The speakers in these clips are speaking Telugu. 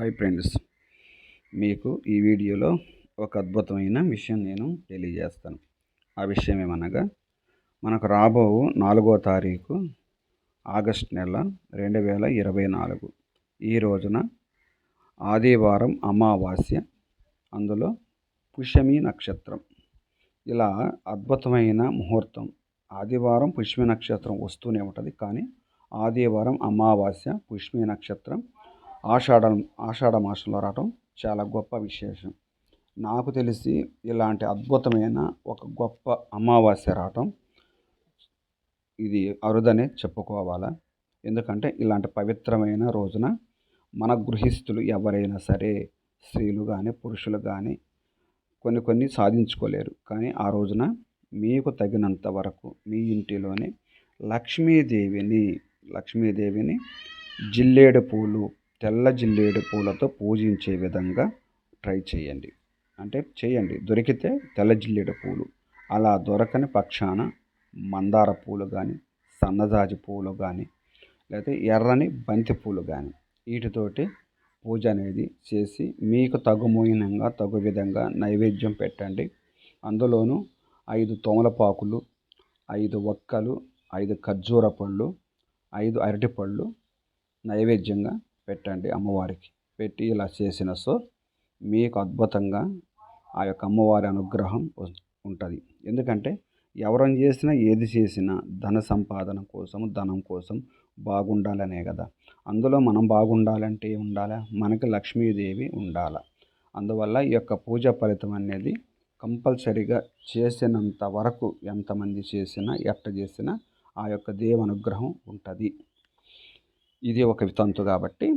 Hi friends. మీకు ఈ వీడియోలో ఒక అద్భుతమైన విషయం నేను తెలియజేస్తాను. ఆ విషయం ఏమనగా మనకు రాబో నాలుగో తారీఖు ఆగస్ట్ నెల రెండు వేల ఇరవై నాలుగు. ఈ రోజున ఆదివారం అమావాస్య అందులో పుష్యమి నక్షత్రం. ఇలా అద్భుతమైన ముహూర్తం. ఆదివారం పుష్మి నక్షత్రం వస్తూనే ఉంటుంది కానీ ఆదివారం అమావాస్య పుష్మి నక్షత్రం ఆషాఢం ఆషాఢ మాసంలో రావటం చాలా గొప్ప విశేషం. నాకు తెలిసి ఇలాంటి అద్భుతమైన ఒక గొప్ప అమావాస్య రావటం ఇది అరుదనే చెప్పుకోవాలా. ఎందుకంటే ఇలాంటి పవిత్రమైన రోజున మన గృహిస్తులు ఎవరైనా సరే స్త్రీలు కానీ పురుషులు కానీ కొన్ని కొన్ని సాధించుకోలేరు. కానీ ఆ రోజున మీకు తగినంత వరకు మీ ఇంటిలోనే లక్ష్మీదేవిని లక్ష్మీదేవిని జిల్లేడు పూలు తెల్ల జిల్లేడు పూలతో పూజించే విధంగా ట్రై చేయండి. అంటే చేయండి. దొరికితే తెల్ల జిల్లేడు పూలు. అలా దొరకని పక్షాన మందార పూలు కానీ సన్నజాజి పూలు కానీ లేకపోతే ఎర్రని బంతి పూలు కానీ వీటితోటి పూజ అనేది చేసి మీకు తగుమోయినంగా తగు విధంగా నైవేద్యం పెట్టండి. అందులోనూ ఐదు తోమలపాకులు ఐదు ఒక్కలు ఐదు ఖర్జూర పళ్ళు ఐదు అరటిపళ్ళు నైవేద్యంగా పెట్టండి అమ్మవారికి. పెట్టి ఇలా చేసిన సో మీకు అద్భుతంగా ఆ యొక్క అమ్మవారి అనుగ్రహం ఉంటుంది. ఎందుకంటే ఎవరం చేసినా ఏది చేసినా ధన సంపాదన కోసం ధనం కోసం బాగుండాలనే కదా. అందులో మనం బాగుండాలంటే ఉండాలా? మనకి లక్ష్మీదేవి ఉండాల. అందువల్ల ఈ యొక్క పూజ ఫలితం అనేది కంపల్సరిగా చేసినంత వరకు ఎంతమంది చేసినా ఎట్ట చేసినా ఆ యొక్క దేవ అనుగ్రహం ఉంటుంది. ఇది ఒక తంతు కాబట్టి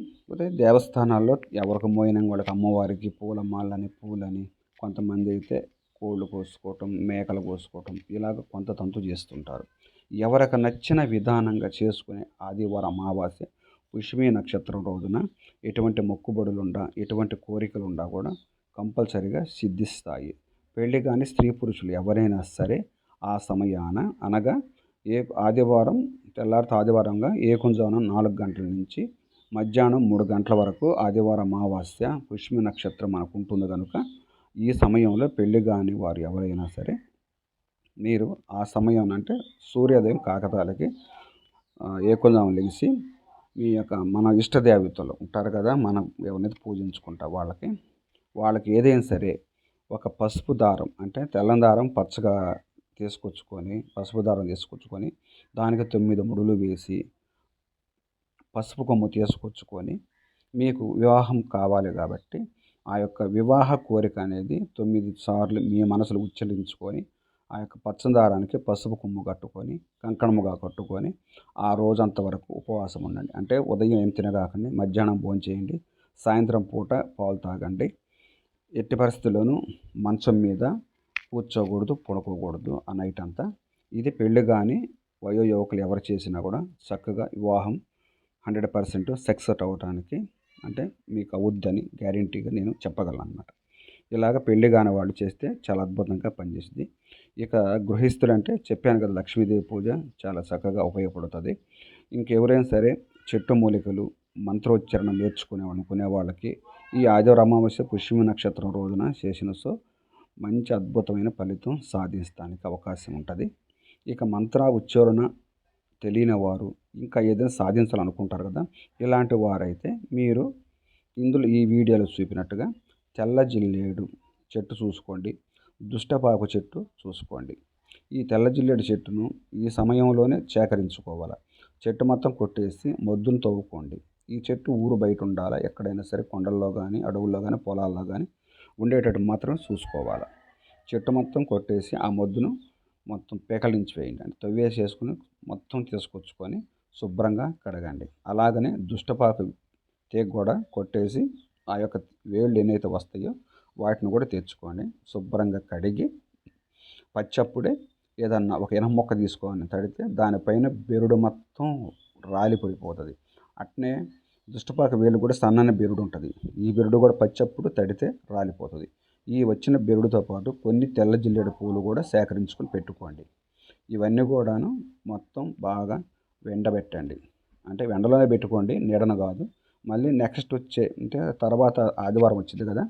దేవస్థానాల్లో ఎవరికి మోయినం వాళ్ళకి అమ్మవారికి పూల మాలని పూలని కొంతమంది అయితే కోళ్ళు కోసుకోవటం మేకలు కోసుకోవటం ఇలాగ కొంత తంతు చేస్తుంటారు. ఎవరికి నచ్చిన విధానంగా చేసుకునే ఆదివారం అమావాస్య పుష్మి నక్షత్రం రోజున ఎటువంటి మొక్కుబడులు ఉండా ఎటువంటి కోరికలు ఉండా కూడా కంపల్సరిగా సిద్ధిస్తాయి. పెళ్ళి కానీ స్త్రీ పురుషులు ఎవరైనా సరే ఆ సమయాన అనగా ఏ ఆదివారం తెల్లారితో ఆదివారంగా ఏకుంజామున నాలుగు గంటల నుంచి మధ్యాహ్నం మూడు గంటల వరకు ఆదివారం అమావాస్య పుష్మి నక్షత్రం మనకు ఉంటుంది కనుక ఈ సమయంలో పెళ్ళి కాని వారు ఎవరైనా సరే మీరు ఆ సమయం అంటే సూర్యోదయం కాకతాలకి ఏకుంజాము లేచి మీ యొక్క మన ఇష్టదేవతలు ఉంటారు కదా మనం ఎవరినైతే పూజించుకుంటా వాళ్ళకి వాళ్ళకి ఏదైనా సరే ఒక పసుపు దారం అంటే తెల్లం దారం పచ్చగా తీసుకొచ్చుకొని పసుపు దారం తీసుకొచ్చుకొని దానికి తొమ్మిది ముడులు వేసి పసుపు కొమ్ము తీసుకొచ్చుకొని మీకు వివాహం కావాలి కాబట్టి ఆ యొక్క వివాహ కోరిక అనేది తొమ్మిది సార్లు మీ మనసులు ఉచ్చరించుకొని ఆ యొక్క పచ్చదారానికి పసుపు కొమ్ము కట్టుకొని కంకణముగా కట్టుకొని ఆ రోజంత వరకు ఉపవాసం ఉండండి. అంటే ఉదయం ఏం తినగాకండి మధ్యాహ్నం భోంచేయండి సాయంత్రం పూట పాలు తాగండి. ఎట్టి పరిస్థితుల్లోనూ మంచం మీద కూర్చోకూడదు పడుకోకూడదు ఆ నైట్ అంతా. ఇది పెళ్ళి కానీ వయో యువకులు ఎవరు చేసినా కూడా చక్కగా వివాహం హండ్రెడ్ పర్సెంట్ సక్సెస్ అవ్వడానికి అంటే మీకు అవుద్దని గ్యారంటీగా నేను చెప్పగలను అనమాట ఇలాగ పెళ్ళి కాని వాళ్ళు చేస్తే చాలా అద్భుతంగా పనిచేస్తుంది. ఇక గృహస్థులు అంటే చెప్పాను కదా లక్ష్మీదేవి పూజ చాలా చక్కగా ఉపయోగపడుతుంది. ఇంకెవరైనా సరే చెట్టు మూలికలు మంత్రోచ్చారణ నేర్చుకునే అనుకునే వాళ్ళకి ఈ ఆదివారం అమావాస్య పుష్యమి నక్షత్రం రోజున చేసిన సో మంచి అద్భుతమైన ఫలితం సాధించడానికి అవకాశం ఉంటుంది. ఇక మంత్ర ఉచ్చారణ తెలియని వారు ఇంకా ఏదైనా సాధించాలనుకుంటారు కదా ఇలాంటి వారైతే మీరు ఇందులో ఈ వీడియోలో చూపినట్టుగా తెల్ల జిల్లేడు చెట్టు చూసుకోండి దుష్టపాకు చెట్టు చూసుకోండి. ఈ తెల్ల జిల్లేడు చెట్టును ఈ సమయంలోనే సేకరించుకోవాలి? చెట్టు మొత్తం కొట్టేసి మొద్దును తవ్వుకోండి. ఈ చెట్టు ఊరు బయట ఉండాలి? ఎక్కడైనా సరే కొండల్లో కానీ అడవుల్లో కానీ పొలాల్లో కానీ ఉండేటట్టు మాత్రం చూసుకోవాలి. చెట్టు మొత్తం కొట్టేసి ఆ మొద్దును మొత్తం పేకలించి వేయండి. అంటే తవ్వేసేసుకుని మొత్తం తీసుకొచ్చుకొని శుభ్రంగా కడగండి. అలాగనే దుష్టపాకు తేగ కూడా కొట్టేసి ఆ యొక్క వేళ్ళు ఎన్నైతే వస్తాయో వాటిని కూడా తెచ్చుకొని శుభ్రంగా కడిగి పచ్చప్పుడే ఏదన్నా ఒక ఇనం మొక్క తీసుకొని తడితే దానిపైన బెరుడు మొత్తం రాలిపడిపోతుంది అట్నే దుష్టపాక వేలు కూడా సన్నని బెరుడు ఉంటుంది. ఈ బెరుడు కూడా పచ్చప్పుడు తడితే రాలిపోతుంది. ఈ వచ్చిన బెరుడుతో పాటు కొన్ని తెల్ల జిల్లేడు పూలు కూడా సేకరించుకొని పెట్టుకోండి. ఇవన్నీ కూడాను మొత్తం బాగా ఎండబెట్టండి అంటే ఎండలోనే పెట్టుకోండి నీడన కాదు. మళ్ళీ నెక్స్ట్ వచ్చే అంటే తర్వాత ఆదివారం వచ్చింది కదా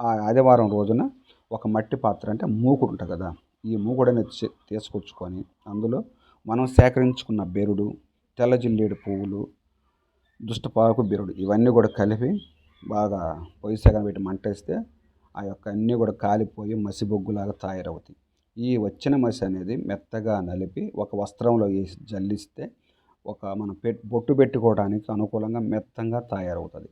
ఆ ఆదివారం రోజున ఒక మట్టి పాత్ర అంటే మూకుడు ఉంటుంది కదా ఈ మూకుడు అనేది తీసుకొచ్చుకొని అందులో మనం సేకరించుకున్న బెరుడు తెల్ల జిల్లేడు పువ్వులు దుష్టపాకు బిరుడు. ఇవన్నీ కూడా కలిపి బాగా పొయ్యి సగం పెట్టి మంటేస్తే ఆ యొక్క అన్నీ కూడా కాలిపోయి మసి బొగ్గులాగా తయారవుతాయి. ఈ వచ్చిన మసి అనేది మెత్తగా నలిపి ఒక వస్త్రంలో వేసి జల్లిస్తే ఒక మనం పెట్ బొట్టు పెట్టుకోవడానికి అనుకూలంగా మెత్తంగా తయారవుతుంది.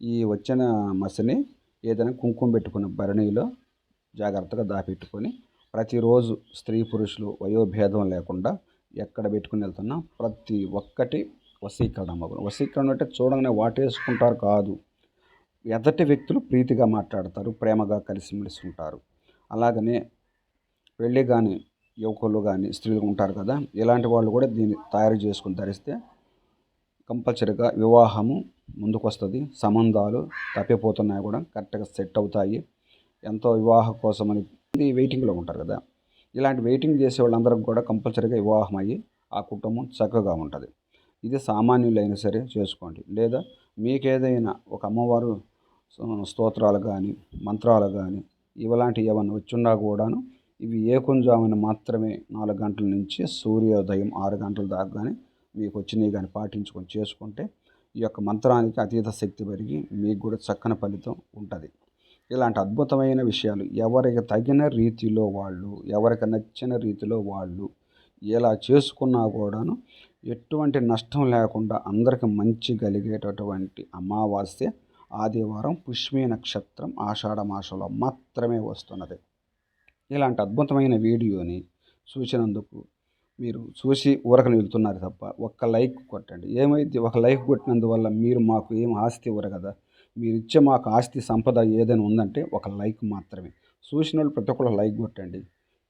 ఈ వచ్చిన మసిని ఏదైనా కుంకుమ పెట్టుకున్న భరణిలో జాగ్రత్తగా దాపెట్టుకొని ప్రతిరోజు స్త్రీ పురుషులు వయోభేదం లేకుండా ఎక్కడ పెట్టుకుని వెళ్తున్నా ప్రతి ఒక్కటి వశీకరణ మగును వశీకరణ అంటే చూడగానే వాటేసుకుంటారు కాదు. ఎదటి వ్యక్తులు ప్రీతిగా మాట్లాడతారు ప్రేమగా కలిసిమెలిసి ఉంటారు అలాగనే పెళ్ళి కానీ యువకులు కానీ స్త్రీలు ఉంటారు కదా ఇలాంటి వాళ్ళు కూడా దీన్ని తయారు చేసుకుని ధరిస్తే కంపల్సరీగా వివాహము ముందుకొస్తుంది సంబంధాలు తప్పిపోతున్నాయి కూడా కరెక్ట్గా సెట్ అవుతాయి. ఎంతో వివాహం కోసమని అని వెయిటింగ్లో ఉంటారు కదా. ఇలాంటి వెయిటింగ్ చేసే వాళ్ళందరికీ కూడా కంపల్సరీగా వివాహం అయ్యి ఆ కుటుంబం చక్కగా ఉంటుంది. ఇది సామాన్యులైనా సరే చేసుకోండి. లేదా మీకు ఏదైనా ఒక అమ్మవారు స్తోత్రాలు కానీ మంత్రాలు కానీ ఇవలాంటివి ఏమైనా వచ్చున్నా కూడాను ఇవి ఏ కొంజామున మాత్రమే నాలుగు గంటల నుంచి సూర్యోదయం ఆరు గంటల దాకా కానీ మీకు వచ్చినవి కానీ పాటించుకొని చేసుకుంటే ఈ యొక్క మంత్రానికి అతీత శక్తి పెరిగి మీకు కూడా చక్కని ఫలితం ఉంటుంది. ఇలాంటి అద్భుతమైన విషయాలు ఎవరికి తగిన రీతిలో వాళ్ళు ఎవరికి నచ్చిన రీతిలో వాళ్ళు ఎలా చేసుకున్నా కూడాను ఎటువంటి నష్టం లేకుండా అందరికి మంచి కలిగేటటువంటి అమావాస్య ఆదివారం పుష్మి నక్షత్రం ఆషాఢ మాసంలో మాత్రమే వస్తున్నది. ఇలాంటి అద్భుతమైన వీడియోని చూసినందుకు మీరు చూసి ఊరకని వెళ్తున్నారు తప్ప ఒక్క లైక్ కొట్టండి. ఏమైతే ఒక లైక్ కొట్టినందువల్ల మీరు మాకు ఏం ఆస్తి ఇవ్వరు కదా మీరు ఇచ్చే మాకు ఆస్తి సంపద ఏదైనా ఉందంటే ఒక లైక్ మాత్రమే. చూసిన వాళ్ళు ప్రతి ఒక్కరు లైక్ కొట్టండి.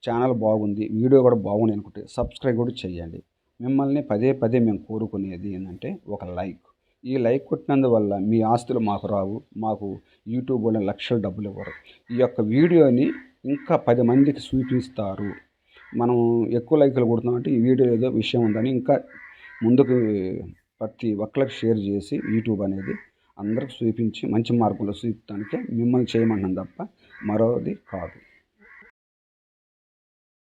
ఛానల్ బాగుంది వీడియో కూడా బాగుంది అనుకుంటే సబ్స్క్రైబ్ కూడా చేయండి. మిమ్మల్ని పదే పదే మేము కోరుకునేది ఏంటంటే ఒక లైక్. ఈ లైక్ కొట్టినందువల్ల మీ ఆస్తులు మాకు రావు మాకు యూట్యూబ్ వల్ల లక్షల డబ్బులు ఇవ్వరు. ఈ యొక్క వీడియోని ఇంకా పది మందికి చూపిస్తారు. మనం ఎక్కువ లైకులు కొడుతున్నామంటే ఈ వీడియో ఏదో విషయం ఉందని ఇంకా ముందుకు ప్రతి ఒక్కరికి షేర్ చేసి యూట్యూబ్ అనేది అందరికి చూపించి మంచి మార్గంలో చూపించడానికి మిమ్మల్ని చేయమన్నాను తప్ప మరోది కాదు.